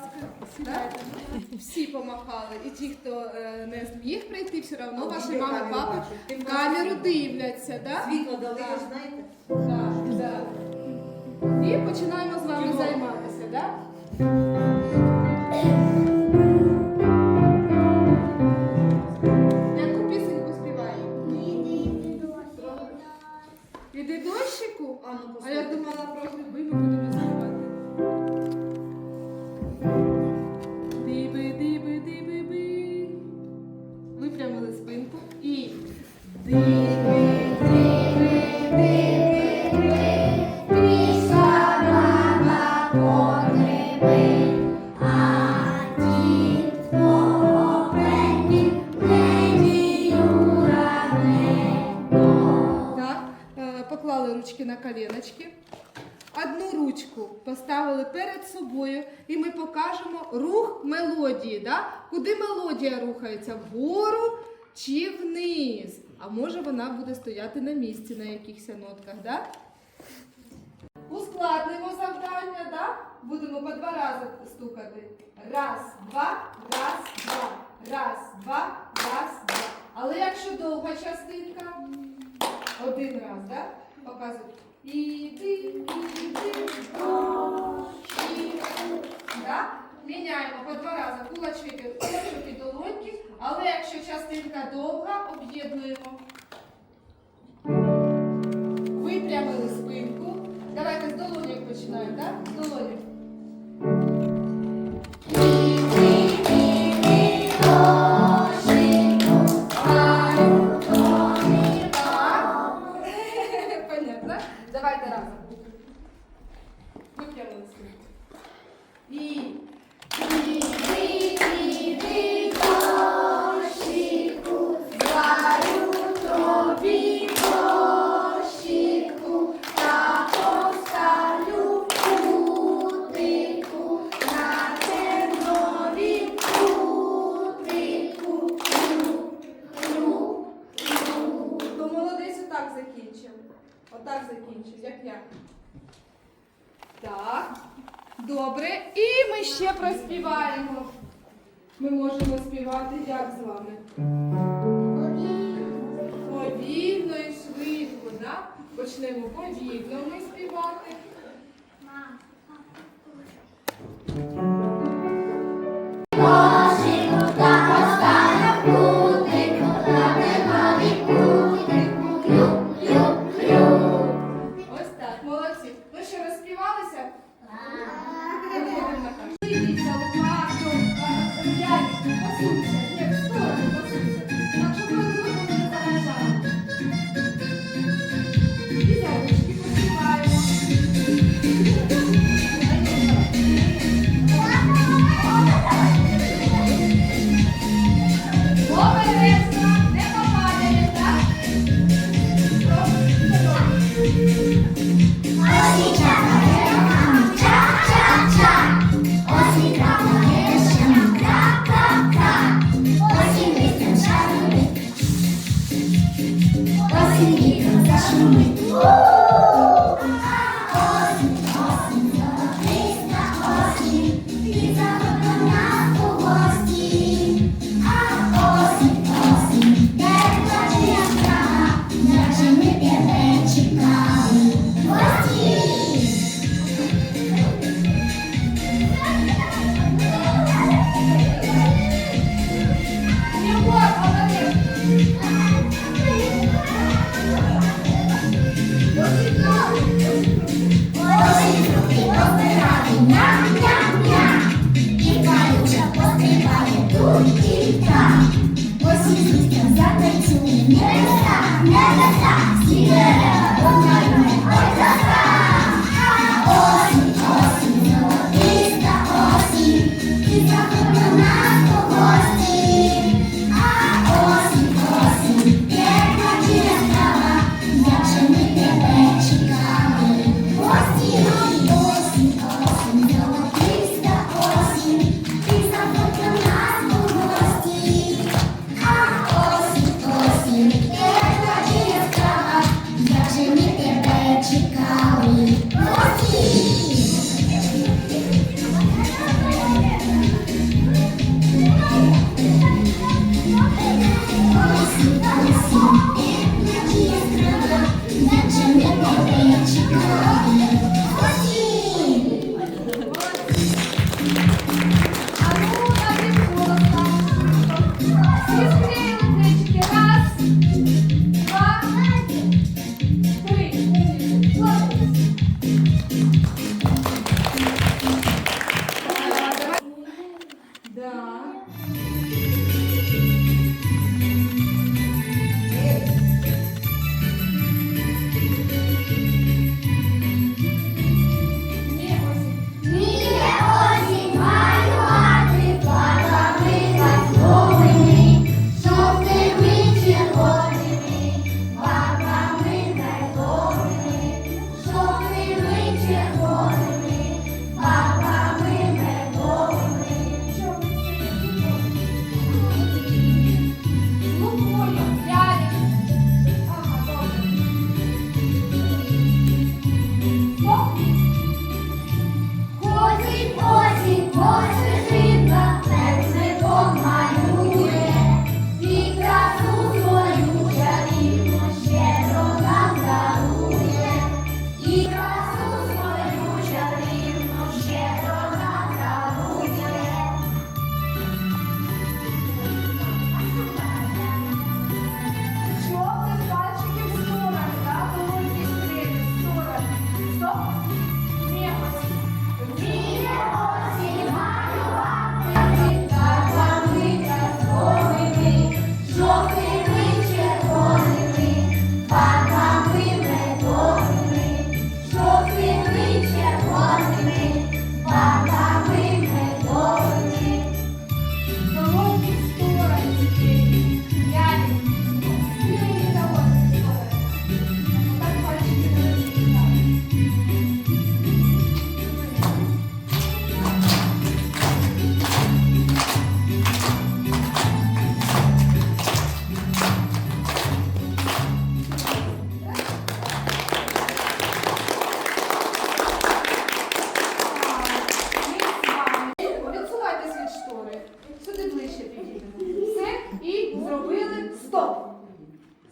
ласка, сідайте. Всі помахали. І ті, хто е, не зміг прийти, все одно ваші мами, папи в камеру дивляться? Світло дали, ви знаєте? Так, так. І починаємо з вами займатися? Яку пісеньку співаємо? Іди дощику? А, ну, я думала про гриби поклали ручки на коленочки. Одну ручку поставили перед собою, і ми покажемо рух мелодії. Да? Куди мелодія рухається? Вгору чи вниз? А може вона буде стояти на місці на якихось нотках. Да? Ускладнимо завдання, да? будемо по два рази стукати. Раз, два, раз, два, раз, два, раз, два. Але якщо довга частинка, один раз, да? Показую. Іди, іди, дощі. Да? Міняємо по два рази кулачки, кулачок і долоньки, але якщо частинка довга, об'єднуємо. Випрямили спинку. Давайте з долоньок починаємо, так? З долоньок. Так. Понятно? Давайте разом. Випрямили спинку. І проспіваємо. Ми можемо співати як з вами? Повільно і швидко, да? Почнемо повільно ми співати. Ось Трусти ближче підійдемо. Все, і зробили стоп.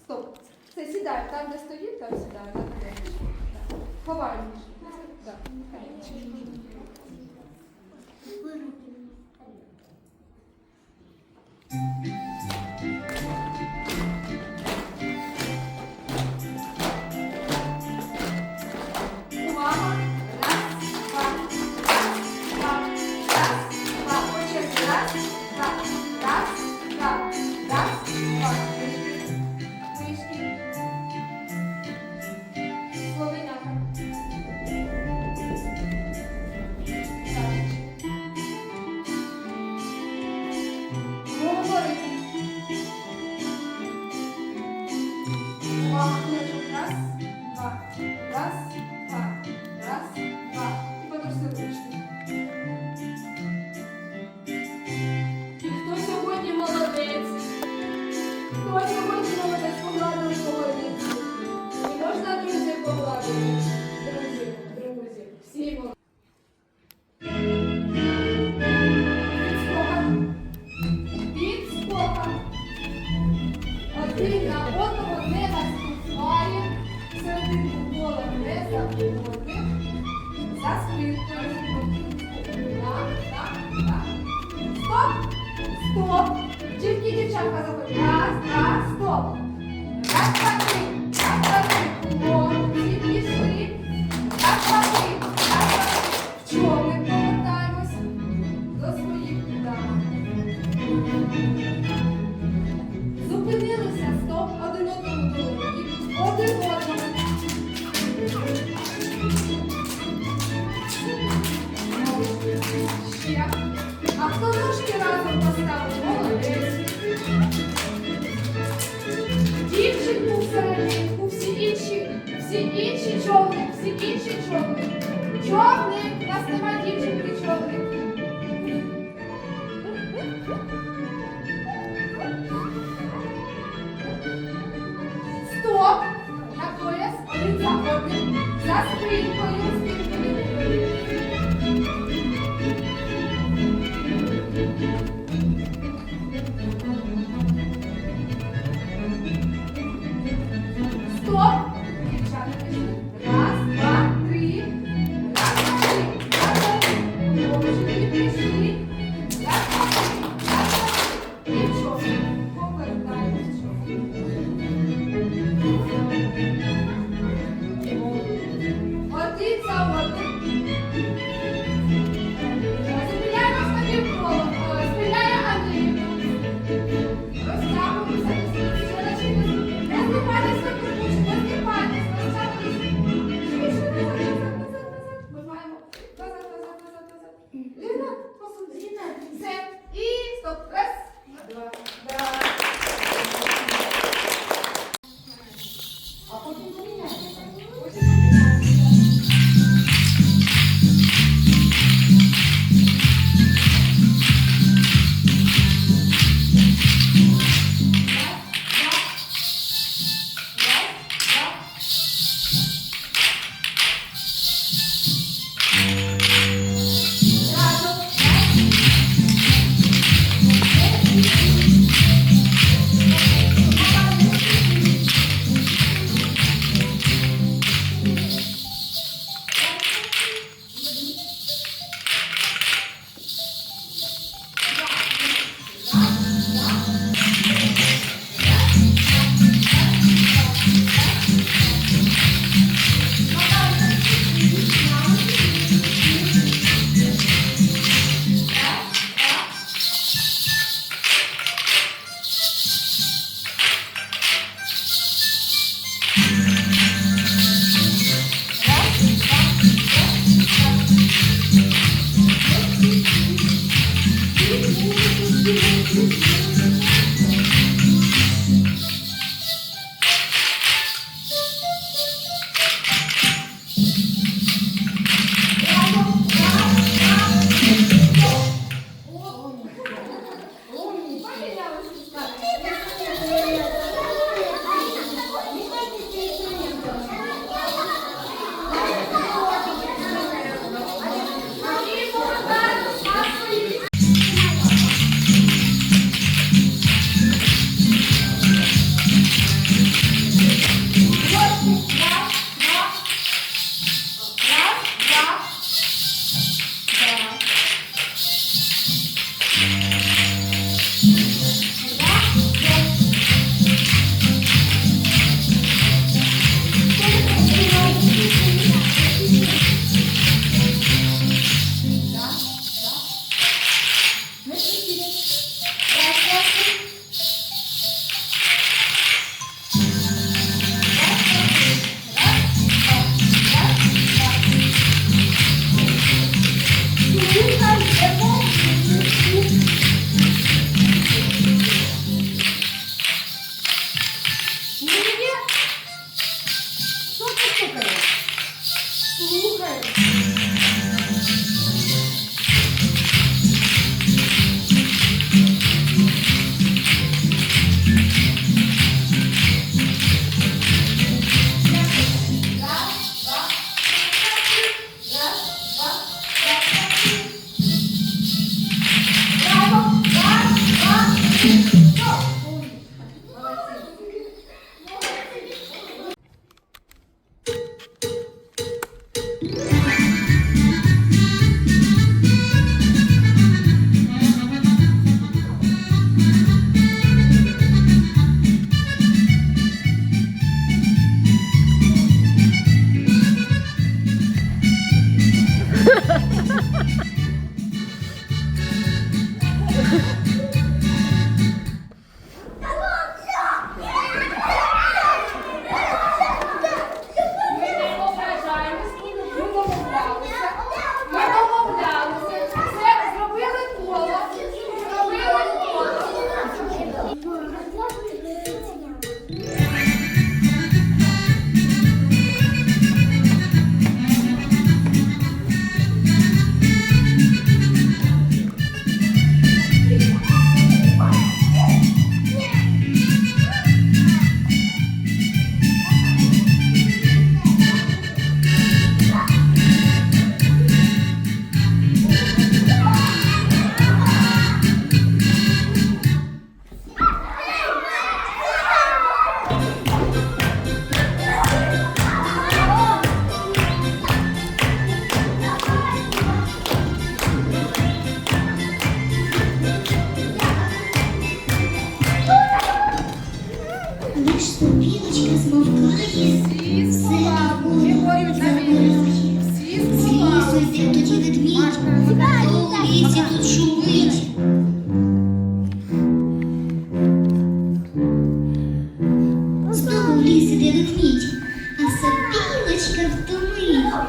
Стоп. Це сідає Там, де стоїть, там сідаємо. Там, де Так. Ховаємо. Так.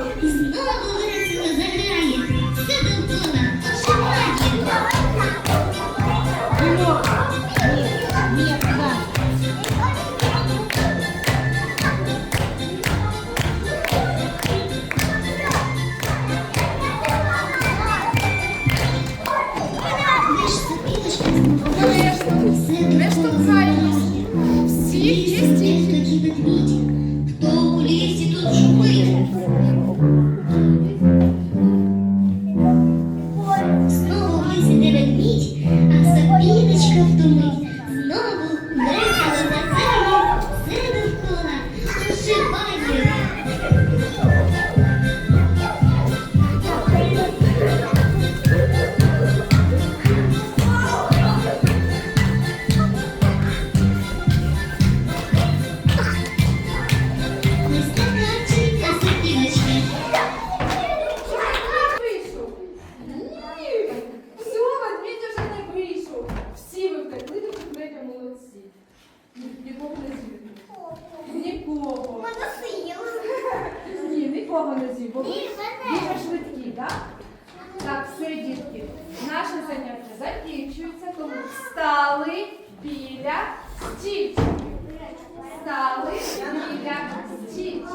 嗯那么多 Бо дуже швидкі, так? Так, все, дітки. Наше заняття закінчується, тому встали біля стільчиків. Встали біля стільчиків.